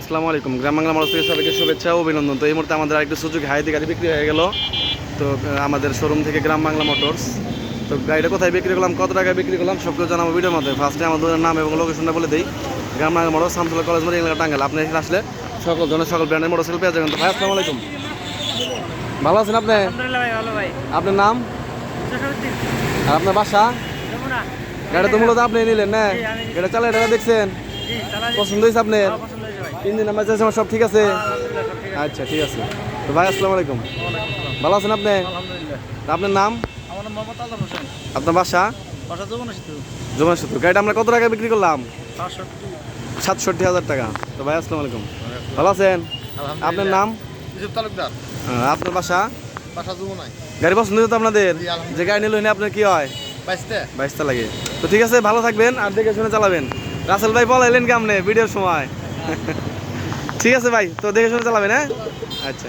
আসসালামু আলাইকুম। গ্রাম বাংলা মানুষ থেকে সবাইকে শুভেচ্ছা ও অভিনন্দন। তো এই মুহূর্তে আমাদের আরেকটা সুযোগ হাইতে গাড়ি বিক্রি হয়ে গেল। তো আমাদের শোরুম থেকে গ্রাম বাংলা মোটরস তো গাড়িটা কোথায় বিক্রি করলাম কত টাকায় বিক্রি করলাম সবগুলো জানাব ভিডিওর মধ্যে ফার্স্টে আমাদের নাম এবং লোকেশনটা বলে দিই। গ্রাম বাংলা মোটর সামসুল্লাহ কলেজ মোড় এলাকা টাঙ্গাল আপনি এখানে আসলে সকল ধরনের সকল ব্র্যান্ডের মোটরসাইকেল পেয়ে যাবেন। তো ভাই আসসালামু আলাইকুম। ভালো আছেন আপনি? আপনার নাম? আর আপনার বাসা? গাড়িটা তো মূলত আপনি নিলেন না? এটা চালাই টাকা দেখছেন? পছন্দ হয়েছে আপনার? তিন দিন আমার সব ঠিক আছে? আচ্ছা ঠিক আছে। তো ভাই আসসালামু আলাইকুম। ভালো আছেন আপনি? আলহামদুলিল্লাহ। আপনার নাম? আমার নাম মোহাম্মদ আলম হোসেন। আপনার বাসা? বাসা যমুনা সেতু। গাড়িটা আমরা কত টাকা বিক্রি করলাম? সাতষট্টি হাজার টাকা। তো ভাই আসসালামু আলাইকুম। ভালো আছেন? আপনার নাম? ইউসুফ তালুকদার। আপনার বাসা? বাসা যমুনায়। গাড়ি পছন্দ হতো আপনাদের? যে গাড়ি নিল আপনার কি হয়? বাইশতে বাইশটা লাগে। তো ঠিক আছে ভালো থাকবেন আর দেখে শুনে চালাবেন। রাসেল ভাই বলাইলেন কেমনে? ভিডিওর সময়। ঠিক আছে ভাই তো দেখে শুনে চালাবেন হ্যাঁ? আচ্ছা।